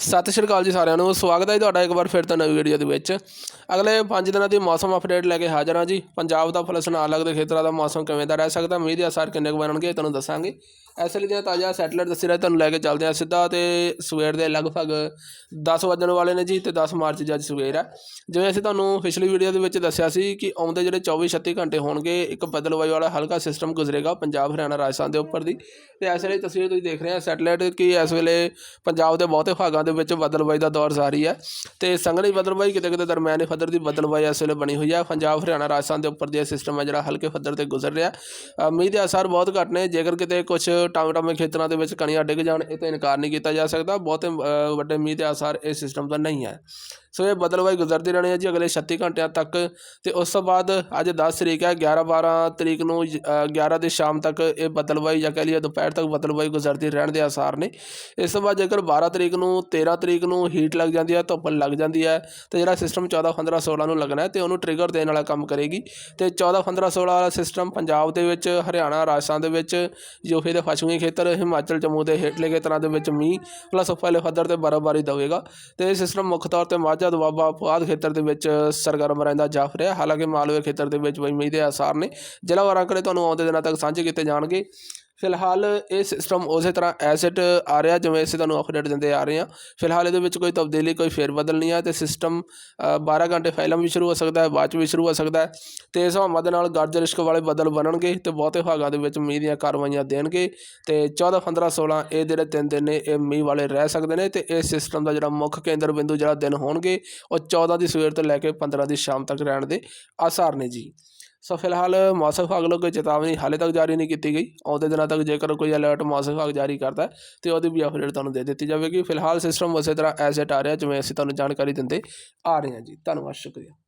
ਸਤਿ ਸ਼੍ਰੀ ਅਕਾਲ ਜੀ ਸਾਰਿਆਂ ਨੂੰ, ਸਵਾਗਤ ਹੈ ਜੀ ਤੁਹਾਡਾ ਇੱਕ ਵਾਰ ਫਿਰ ਤੋਂ ਨਵੀਂ ਵੀਡੀਓ ਦੇ ਵਿੱਚ। ਅਗਲੇ 5 ਦਿਨਾਂ ਦੀ ਮੌਸਮ ਅਪਡੇਟ ਲੈ ਕੇ ਹਾਜ਼ਰ ਹਾਂ ਜੀ। ਪੰਜਾਬ ਦਾ ਪਲਸ ਨਾਲ ਲੱਗਦੇ ਖੇਤਰਾਂ ਦਾ ਮੌਸਮ ਕਿਵੇਂ ਦਾ ਰਹਿ ਸਕਦਾ ਮੀਂਹ ਦੇ ਅਸਰ ਕਿੰਨੇ ਕੁ ਬਣਨਗੇ ਤੁਹਾਨੂੰ ਦੱਸਾਂਗੇ। ਇਸ ਲਈ ਜਿਹੜਾ ਤਾਜ਼ਾ ਸੈਟਲਾਈਟ ਦੱਸਿਆ ਰਹੇ, ਤੁਹਾਨੂੰ ਲੈ ਕੇ ਚੱਲਦੇ ਹਾਂ ਸਿੱਧਾ ਤੇ ਸਵੇਰ ਦੇ ਲਗਭਗ 10 ਵਜਣ ਵਾਲੇ ਨੇ ਜੀ ਤੇ 10 ਮਾਰਚ ਦੀ ਅੱਜ ਸਵੇਰ ਹੈ। ਜਿਵੇਂ ਅਸੀਂ ਤੁਹਾਨੂੰ ਪਿਛਲੀ ਵੀਡੀਓ ਦੇ ਵਿੱਚ ਦੱਸਿਆ ਸੀ ਕਿ ਆਉਂਦੇ ਜਿਹੜੇ 24 36 ਘੰਟੇ ਹੋਣਗੇ, ਇੱਕ ਬਦਲਵਾਈ ਵਾਲਾ ਹਲਕਾ ਸਿਸਟਮ ਗੁਜ਼ਰੇਗਾ ਪੰਜਾਬ, ਹਰਿਆਣਾ, ਰਾਜਸਥਾਨ ਦੇ ਉੱਪਰ ਦੀ। ਤੇ ਇਸ ਲਈ ਤਸਵੀਰ ਤੁਸੀਂ ਦੇਖ ਰਹੇ ਹੋ ਸੈਟਲਾਈਟ ਕਿ ਇਸ ਵੇਲੇ ਪੰਜਾਬ ਦੇ ਬਹੁਤੇ ਭਾਗਾਂ ਦੇ ਵਿੱਚ ਬਦਲਵਾਈ ਦਾ ਦੌਰ ਜਾਰੀ ਹੈ। ਤੇ ਸੰਘਣੀ ਬਦਲਵਾਈ ਕਿਤੇ ਕਿਤੇ ਦਰਮਿਆਨੇ ਪੱਧਰ ਦੀ ਬਦਲਵਾਈ ਇਸ ਵੇਲੇ ਬਣੀ ਹੋਈ ਹੈ। ਪੰਜਾਬ, ਹਰਿਆਣਾ, ਰਾਜਸਥਾਨ ਦੇ ਉੱਪਰ ਦੀ ਇਹ ਸਿਸਟਮ ਹੈ ਜਿਹੜਾ ਹਲਕੇ ਪੱਧਰ ਤੇ ਗੁਜ਼ਰ ਰਿਹਾ। ਮੀਂਹ ਦੇ ਅਸਰ ਬਹੁਤ ਘੱਟ ਨੇ। ਜੇਕਰ ਕਿਤੇ ਕੁਝ ਟਾਵੇਂ ਖੇਤਰਾਂ ਦੇ ਵਿੱਚ ਕਣੀਆਂ ਡਿੱਗ ਜਾਣ ਇਹ ਤਾਂ ਇਨਕਾਰ ਨਹੀਂ ਕੀਤਾ ਜਾ ਸਕਦਾ। ਬਹੁਤੇ ਵੱਡੇ ਮੀਂਹ ਦੇ ਆਸਾਰ ਇਸ ਸਿਸਟਮ ਦਾ ਨਹੀਂ ਹੈ। ਸੋ ਇਹ ਬਦਲਵਾਈ ਗੁਜ਼ਰਦੀ ਰਹਿਣੀ ਹੈ ਜੀ ਅਗਲੇ 36 ਘੰਟਿਆਂ ਤੱਕ। ਤੇ ਉਸ ਤੋਂ ਬਾਅਦ ਅੱਜ 10 ਤਰੀਕ ਹੈ 11 12 ਤਰੀਕ ਨੂੰ ਅ, 11 ਦੀ ਸ਼ਾਮ ਤੱਕ ਇਹ ਬਦਲਵਾਈ ਜਾਂ ਕਹਿ ਲਈਏ ਦੁਪਹਿਰ ਤੱਕ ਬਦਲਵਾਈ ਗੁਜ਼ਰਦੀ ਰਹਿਣ ਦੇ ਆਸਾਰ ਨੇ। ਇਸ ਤੋਂ ਬਾਅਦ ਜੇਕਰ 12 ਤਰੀਕ ਨੂੰ 13 ਤਰੀਕ ਨੂੰ ਹੀਟ ਲੱਗ ਜਾਂਦੀ ਹੈ ਧੁੱਪ ਲੱਗ ਜਾਂਦੀ ਹੈ ਤੇ ਜਿਹੜਾ ਸਿਸਟਮ 14 15 16 ਨੂੰ ਲੱਗਣਾ ਹੈ ਤੇ ਉਹਨੂੰ ਟ੍ਰਿਗਰ ਦੇਣ ਵਾਲਾ ਕੰਮ ਕਰੇਗੀ। ਤੇ 14 15 16 ਵਾਲਾ ਸਿਸਟਮ ਪੰਜਾਬ ਦੇ ਵਿੱਚ ਹਰਿਆਣਾ ਰਾਜਸਥਾਨ ਦੇ ਵਿੱਚ ਯੂਪੀ ਦੇ ਪੱਛਮੀ ਖੇਤਰ ਹਿਮਾਚਲ, ਜੰਮੂ ਦੇ ਹੇਠਲੇ ਖੇਤਰਾਂ ਦੇ ਵਿੱਚ ਮੀਂਹ ਪਲੱਸ ਉੱਪਰਲੇ ਪੱਧਰ ਤੇ ਬਰਫ਼ਬਾਰੀ ਦੇਵੇਗਾ ਤੇ ਇਹ ਸਿਸਟਮ ਮੁੱਖ ਤੌਰ ਤੇ ਮਾਝਾ ਦੁਆਬਾ ਪੁਆਧ ਖੇਤਰ ਦੇ ਵਿੱਚ ਸਰਗਰਮ ਰਹਿੰਦਾ ਜਾਫ ਰਿਹਾ ਹਾਲਾਂਕਿ ਮਾਲਵੇ ਖੇਤਰ ਦੇ ਵਿੱਚ ਵੀ ਮੀਂਹ ਦੇ ਆਸਾਰ ਨੇ। ਜ਼ਿਲ੍ਹਾ ਵਾਰਾਂ ਅੰਕੜੇ ਤੁਹਾਨੂੰ ਆਉਂਦੇ ਦਿਨਾਂ ਤੱਕ ਸਾਂਝੇ ਕੀਤੇ ਜਾਣਗੇ। ਫਿਲਹਾਲ ਇਹ ਸਿਸਟਮ ਉਸੇ ਤਰ੍ਹਾਂ ਐਸਿਡ ਆ ਰਿਹਾ, ਜਿਵੇਂ ਅਸੀਂ ਤੁਹਾਨੂੰ ਅਪਡੇਟ ਦਿੰਦੇ ਆ ਰਹੇ ਹਾਂ। ਫਿਲਹਾਲ ਇਹਦੇ ਵਿੱਚ ਕੋਈ ਤਬਦੀਲੀ, ਕੋਈ ਫੇਰ ਬਦਲ ਨਹੀਂ ਆ ਤੇ ਸਿਸਟਮ 12 ਘੰਟੇ ਪਹਿਲਾਂ ਵੀ ਸ਼ੁਰੂ ਹੋ ਸਕਦਾ ਹੈ, ਬਾਅਦ 'ਚ ਵੀ ਸ਼ੁਰੂ ਹੋ ਸਕਦਾ ਹੈ। ਤੇ ਇਸ ਹਵਾ ਦੇ ਨਾਲ ਗਰਜ ਰਿਸ਼ਕ ਵਾਲੇ ਬਦਲ ਬਣਨਗੇ ਤੇ ਬਹੁਤੇ ਭਾਗਾਂ ਦੇ ਵਿੱਚ ਮੀਂਹ ਦੀਆਂ ਕਾਰਵਾਈਆਂ ਦੇਣਗੇ। ਤੇ 14 15 16 ਇਹ ਜਿਹੜੇ ਤਿੰਨ ਦਿਨ ਨੇ, ਇਹ ਮੀਂਹ ਵਾਲੇ ਰਹਿ ਸਕਦੇ ਨੇ ਤੇ ਇਹ ਸਿਸਟਮ ਦਾ ਜਿਹੜਾ ਮੁੱਖ ਕੇਂਦਰ ਬਿੰਦੂ ਜਿਹੜਾ ਦਿਨ ਹੋਣਗੇ, ਉਹ 14 ਦੀ ਸਵੇਰ ਤੋਂ ਲੈ ਕੇ 15 ਦੀ ਸ਼ਾਮ ਤੱਕ ਰਹਿਣ ਦੇ ਆਸਾਰ ਨੇ ਜੀ। ਸੋ ਫਿਲਹਾਲ ਮੌਸਮ ਵਿਭਾਗ ਵੱਲੋਂ ਕੋਈ ਚੇਤਾਵਨੀ ਹਾਲੇ ਤੱਕ ਜਾਰੀ ਨਹੀਂ ਕੀਤੀ ਗਈ। ਆਉਂਦੇ ਦਿਨਾਂ ਤੱਕ ਜੇਕਰ ਕੋਈ ਅਲਰਟ ਮੌਸਮ ਵਿਭਾਗ ਜਾਰੀ ਕਰਦਾ ਹੈ, ਤੇ ਉਹਦੀ ਵੀ ਅਪਡੇਟ ਤੁਹਾਨੂੰ ਦੇ ਦਿੱਤੀ ਜਾਵੇਗੀ। ਫਿਲਹਾਲ ਸਿਸਟਮ ਉਸੇ ਤਰ੍ਹਾਂ ਐਜ਼ ਇਟ ਆ ਰਿਹਾ, ਜਿਵੇਂ ਅਸੀਂ ਤੁਹਾਨੂੰ ਜਾਣਕਾਰੀ ਦਿੰਦੇ ਆ ਰਹੇ ਹਾਂ ਜੀ। ਧੰਨਵਾਦ, ਸ਼ੁਕਰੀਆ।